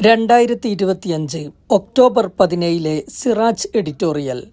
രണ്ടായിരത്തി ഇരുപത്തിയഞ്ച് ഒക്ടോബർ പതിനേഴിലെ സിറാജ് എഡിറ്റോറിയൽ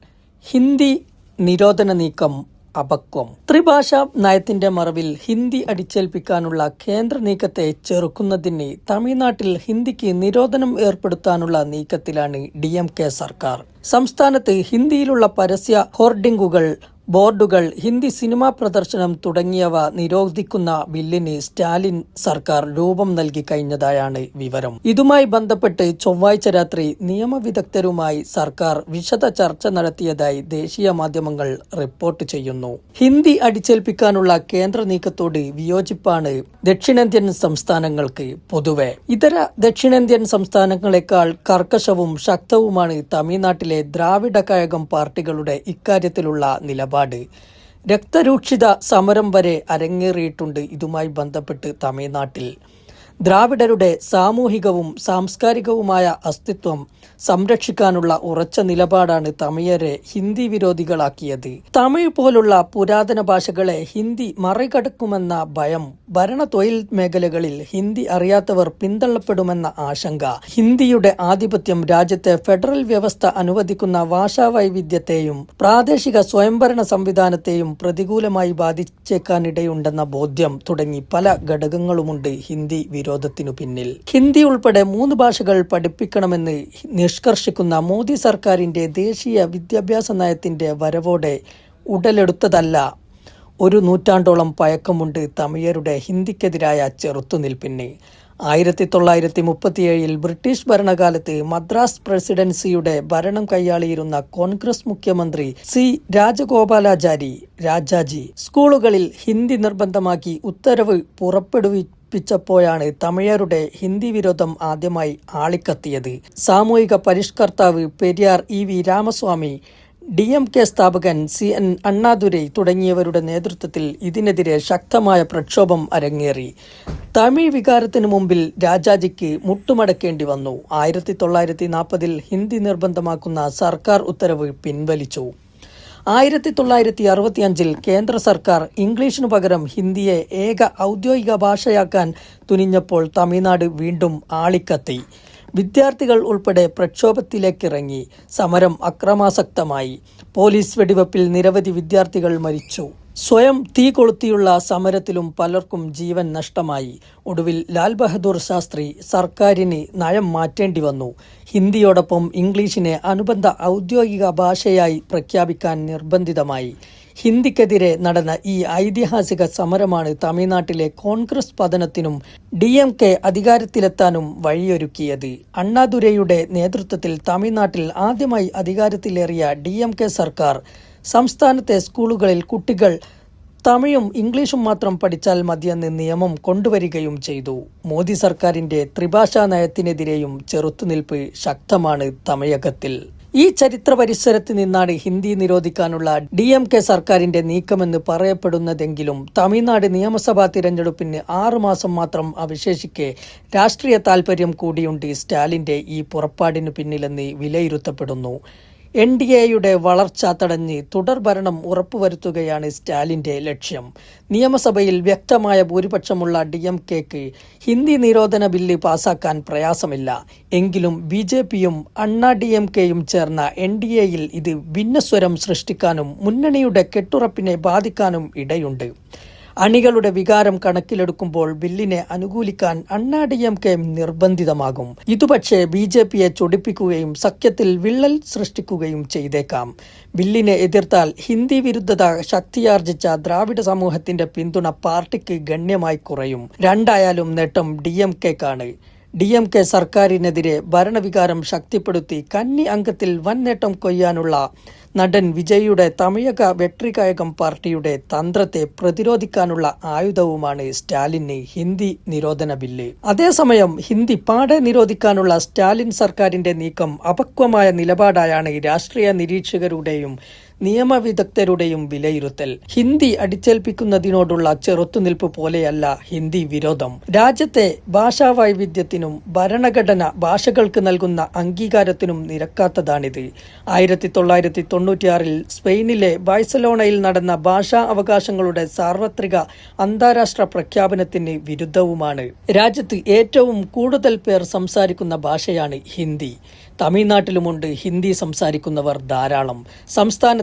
ഹിന്ദി നിരോധന നീക്കം അപക്വം. ത്രിഭാഷ നയത്തിന്റെ മറവിൽ ഹിന്ദി അടിച്ചേൽപ്പിക്കാനുള്ള കേന്ദ്ര നീക്കത്തെ ചെറുക്കുന്നതിന് തമിഴ്നാട്ടിൽ ഹിന്ദിക്ക് നിരോധനം ഏർപ്പെടുത്താനുള്ള നീക്കത്തിലാണ് ഡി സർക്കാർ. സംസ്ഥാനത്ത് ഹിന്ദിയിലുള്ള പരസ്യ ഹോർഡിംഗുകൾ ബോർഡുകൾ ഹിന്ദി സിനിമാ പ്രദർശനം തുടങ്ങിയവ നിരോധിക്കുന്ന ബില്ലിന് സ്റ്റാലിൻ സർക്കാർ രൂപം നൽകി കഴിഞ്ഞതായാണ് വിവരം. ഇതുമായി ബന്ധപ്പെട്ട് ചൊവ്വാഴ്ച രാത്രി നിയമവിദഗ്ധരുമായി സർക്കാർ വിശദ ചർച്ച നടത്തിയതായി ദേശീയ മാധ്യമങ്ങൾ റിപ്പോർട്ട് ചെയ്യുന്നു. ഹിന്ദി അടിച്ചേൽപ്പിക്കാനുള്ള കേന്ദ്ര നീക്കത്തോട് വിയോജിപ്പാണ് ദക്ഷിണേന്ത്യൻ സംസ്ഥാനങ്ങൾക്ക് പൊതുവെ. ഇതര ദക്ഷിണേന്ത്യൻ സംസ്ഥാനങ്ങളെക്കാൾ കർക്കശവും ശക്തവുമാണ് തമിഴ്നാട്ടിലെ ദ്രാവിഡ കഴകം പാർട്ടികളുടെ ഇക്കാര്യത്തിലുള്ള നിലപാട്. രക്തരൂക്ഷിത സമരം വരെ അരങ്ങേറിയിട്ടുണ്ട്. ഇതുമായി ബന്ധപ്പെട്ട് തമിഴ്നാട്ടിൽ ദ്രാവിഡരുടെ സാമൂഹികവും സാംസ്കാരികവുമായ അസ്തിത്വം സംരക്ഷിക്കാനുള്ള ഉറച്ച നിലപാടാണ് തമിഴരെ ഹിന്ദി വിരോധികളാക്കിയത്. തമിഴ് പോലുള്ള പുരാതന ഭാഷകളെ ഹിന്ദി മറികടക്കുമെന്ന ഭയം ഭരണ തൊഴിൽ മേഖലകളിൽ ഹിന്ദി അറിയാത്തവർ പിന്തള്ളപ്പെടുമെന്ന ആശങ്ക. ഹിന്ദിയുടെ ആധിപത്യം രാജ്യത്തെ ഫെഡറൽ വ്യവസ്ഥ അനുവദിക്കുന്ന ഭാഷാ വൈവിധ്യത്തെയും പ്രാദേശിക സ്വയംഭരണ സംവിധാനത്തെയും പ്രതികൂലമായി ബാധിച്ചേക്കാനിടയുണ്ടെന്ന ബോധ്യം തുടങ്ങി പല ഘടകങ്ങളുമുണ്ട് ഹിന്ദി വിരോധത്തിനു പിന്നിൽ. ഹിന്ദി ഉൾപ്പെടെ മൂന്ന് ഭാഷകൾ പഠിപ്പിക്കണമെന്ന് നിഷ്കർഷിക്കുന്ന മോദി സർക്കാരിന്റെ ദേശീയ വിദ്യാഭ്യാസ നയത്തിന്റെ വരവോടെ ഉടലെടുത്തതല്ല. ഒരു നൂറ്റാണ്ടോളം പഴക്കമുണ്ട് തമിഴരുടെ ഹിന്ദിക്കെതിരായ ചെറുത്തുനിൽപ്പിന് ആയിരത്തി തൊള്ളായിരത്തി മുപ്പത്തിയേഴിൽ ബ്രിട്ടീഷ് ഭരണകാലത്ത് മദ്രാസ് പ്രസിഡൻസിയുടെ ഭരണം കൈയാളിയിരുന്ന കോൺഗ്രസ് മുഖ്യമന്ത്രി സി രാജഗോപാലാചാരി രാജാജി സ്കൂളുകളിൽ ഹിന്ദി നിർബന്ധമാക്കി ഉത്തരവ് പുറപ്പെടുവിപ്പിച്ചപ്പോഴാണ് തമിഴരുടെ ഹിന്ദി വിരോധം ആദ്യമായി ആളിക്കത്തിയത്. സാമൂഹിക പരിഷ്കർത്താവ് Periyar E V Ramasamy D M K സ്ഥാപകൻ സി എൻ അണ്ണാദുരൈ തുടങ്ങിയവരുടെ നേതൃത്വത്തിൽ ഇതിനെതിരെ ശക്തമായ പ്രക്ഷോഭം അരങ്ങേറി. തമിഴ് വികാരത്തിന് മുമ്പിൽ രാജാജിക്ക് മുട്ടുമടക്കേണ്ടി വന്നു. ആയിരത്തി തൊള്ളായിരത്തി നാൽപ്പതിൽ ഹിന്ദി നിർബന്ധമാക്കുന്ന സർക്കാർ ഉത്തരവ് പിൻവലിച്ചു. ആയിരത്തി തൊള്ളായിരത്തി അറുപത്തിയഞ്ചിൽ കേന്ദ്ര സർക്കാർ ഇംഗ്ലീഷിനു പകരം ഹിന്ദിയെ ഏക ഔദ്യോഗിക ഭാഷയാക്കാൻ തുനിഞ്ഞപ്പോൾ തമിഴ്നാട് വീണ്ടും ആളിക്കത്തി. വിദ്യാർത്ഥികൾ ഉൾപ്പെടെ പ്രക്ഷോഭത്തിലേക്കിറങ്ങി. സമരം അക്രമാസക്തമായി. പോലീസ് വെടിവെപ്പിൽ നിരവധി വിദ്യാർത്ഥികൾ മരിച്ചു. സ്വയം തീ കൊളുത്തിയുള്ള സമരത്തിലും പലർക്കും ജീവൻ നഷ്ടമായി. ഒടുവിൽ ലാൽ ബഹദൂർ ശാസ്ത്രി സർക്കാരിന് നയം മാറ്റേണ്ടി വന്നു. ഹിന്ദിയോടൊപ്പം ഇംഗ്ലീഷിനെ അനുബന്ധ ഔദ്യോഗിക ഭാഷയായി പ്രഖ്യാപിക്കാൻ നിർബന്ധിതമായി. ഹിന്ദിക്കെതിരെ നടന്ന ഈ ഐതിഹാസിക സമരമാണ് തമിഴ്നാട്ടിലെ കോൺഗ്രസ് പതനത്തിനും ഡി എം കെ അധികാരത്തിലെത്താനും വഴിയൊരുക്കിയത്. അണ്ണാദുരൈയുടെ നേതൃത്വത്തിൽ തമിഴ്നാട്ടിൽ ആദ്യമായി അധികാരത്തിലേറിയ ഡി എം കെ സർക്കാർ സംസ്ഥാനത്തെ സ്കൂളുകളിൽ കുട്ടികൾ തമിഴും ഇംഗ്ലീഷും മാത്രം പഠിച്ചാൽ മതിയെന്ന് നിയമം കൊണ്ടുവരികയും ചെയ്തു. മോദി സർക്കാരിന്റെ ത്രിഭാഷാ നയത്തിനെതിരെയും ചെറുത്തുനിൽപ്പ് ശക്തമാണ് തമിഴകത്തിൽ. ഈ ചരിത്ര പരിസരത്ത് നിന്നാണ് ഹിന്ദി നിരോധിക്കാനുള്ള ഡി എം കെ സർക്കാരിന്റെ നീക്കമെന്ന് പറയപ്പെടുന്നതെങ്കിലും തമിഴ്നാട് നിയമസഭാ തിരഞ്ഞെടുപ്പിന് ആറുമാസം മാത്രം അവശേഷിക്കെ രാഷ്ട്രീയ താൽപര്യം കൂടിയുണ്ട് സ്റ്റാലിന്റെ ഈ പുറപ്പാടിനു പിന്നിലെന്ന് വിലയിരുത്തപ്പെടുന്നു. എൻ ഡി എയുടെ വളർച്ച തടഞ്ഞ് തുടർഭരണം ഉറപ്പുവരുത്തുകയാണ് സ്റ്റാലിന്റെ ലക്ഷ്യം. നിയമസഭയിൽ വ്യക്തമായ ഭൂരിപക്ഷമുള്ള ഡി എം കെക്ക് ഹിന്ദി നിരോധന ബില്ല് പാസാക്കാൻ പ്രയാസമില്ല. എങ്കിലും ബി ജെ പിയും അണ്ണാ ഡി എം കെയും ചേർന്ന എൻ ഡി എയിൽ ഇത് ഭിന്നസ്വരം സൃഷ്ടിക്കാനും മുന്നണിയുടെ കെട്ടുറപ്പിനെ ബാധിക്കാനും ഇടയുണ്ട്. അണികളുടെ വികാരം കണക്കിലെടുക്കുമ്പോൾ ബില്ലിനെ അനുകൂലിക്കാൻ അണ്ണാ ഡി എം കെ നിർബന്ധിതമാകും. ഇതുപക്ഷേ ബി ജെ പിയെ ചൊടിപ്പിക്കുകയും സഖ്യത്തിൽ വിള്ളൽ സൃഷ്ടിക്കുകയും ചെയ്തേക്കാം. ബില്ലിനെ എതിർത്താൽ ഹിന്ദി വിരുദ്ധത ശക്തിയാർജിച്ച ദ്രാവിഡ സമൂഹത്തിന്റെ പിന്തുണ പാർട്ടിക്ക് ഗണ്യമായി കുറയും. രണ്ടായാലും നേട്ടം ഡി എം കെക്കാണ്. ഡി എം കെ സർക്കാരിനെതിരെ ഭരണവികാരം ശക്തിപ്പെടുത്തി കന്നി അംഗത്തിൽ വൻ നേട്ടം കൊയ്യാനുള്ള നടൻ വിജയിയുടെ തമിഴക വെട്രികായകം പാർട്ടിയുടെ തന്ത്രത്തെ പ്രതിരോധിക്കാനുള്ള ആയുധവുമാണ് സ്റ്റാലിന് ഹിന്ദി നിരോധന ബില്ല്. അതേസമയം ഹിന്ദി പാടെ നിരോധിക്കാനുള്ള സ്റ്റാലിൻ സർക്കാരിന്റെ നീക്കം അപക്വമായ നിലപാടായാണ് രാഷ്ട്രീയ നിരീക്ഷകരുടെയും നിയമവിദഗ്ധരുടെയും വിലയിരുത്തൽ. ഹിന്ദി അടിച്ചേൽപ്പിക്കുന്നതിനോടുള്ള ചെറുത്തുനിൽപ്പ് പോലെയല്ല ഹിന്ദി വിരോധം. രാജ്യത്തെ ഭാഷാ വൈവിധ്യത്തിനും ഭരണഘടന ഭാഷകൾക്ക് നൽകുന്ന അംഗീകാരത്തിനും നിരക്കാത്തതാണിത്. ആയിരത്തി തൊള്ളായിരത്തി തൊണ്ണൂറ്റിയാറിൽ സ്പെയിനിലെ ബാഴ്സലോണയിൽ നടന്ന ഭാഷാ അവകാശങ്ങളുടെ സാർവത്രിക അന്താരാഷ്ട്ര പ്രഖ്യാപനത്തിന് വിരുദ്ധവുമാണ്. രാജ്യത്ത് ഏറ്റവും കൂടുതൽ പേർ സംസാരിക്കുന്ന ഭാഷയാണ് ഹിന്ദി. തമിഴ്നാട്ടിലുമുണ്ട് ഹിന്ദി സംസാരിക്കുന്നവർ ധാരാളം.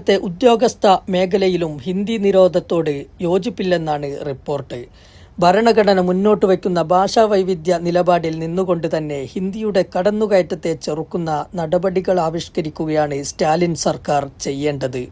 സംസ്ഥാനത്തെ ഉദ്യോഗസ്ഥ മേഖലയിലും ഹിന്ദി നിരോധത്തോട് യോജിപ്പില്ലെന്നാണ് റിപ്പോർട്ട്. ഭരണഘടന മുന്നോട്ട് വയ്ക്കുന്ന ഭാഷാ വൈവിധ്യ നിലപാടിൽ നിന്നുകൊണ്ട് തന്നെ ഹിന്ദിയുടെ കടന്നുകയറ്റത്തെ ചെറുക്കുന്ന നടപടികൾ ആവിഷ്കരിക്കുകയാണ് സ്റ്റാലിൻ സർക്കാർ ചെയ്യേണ്ടത്.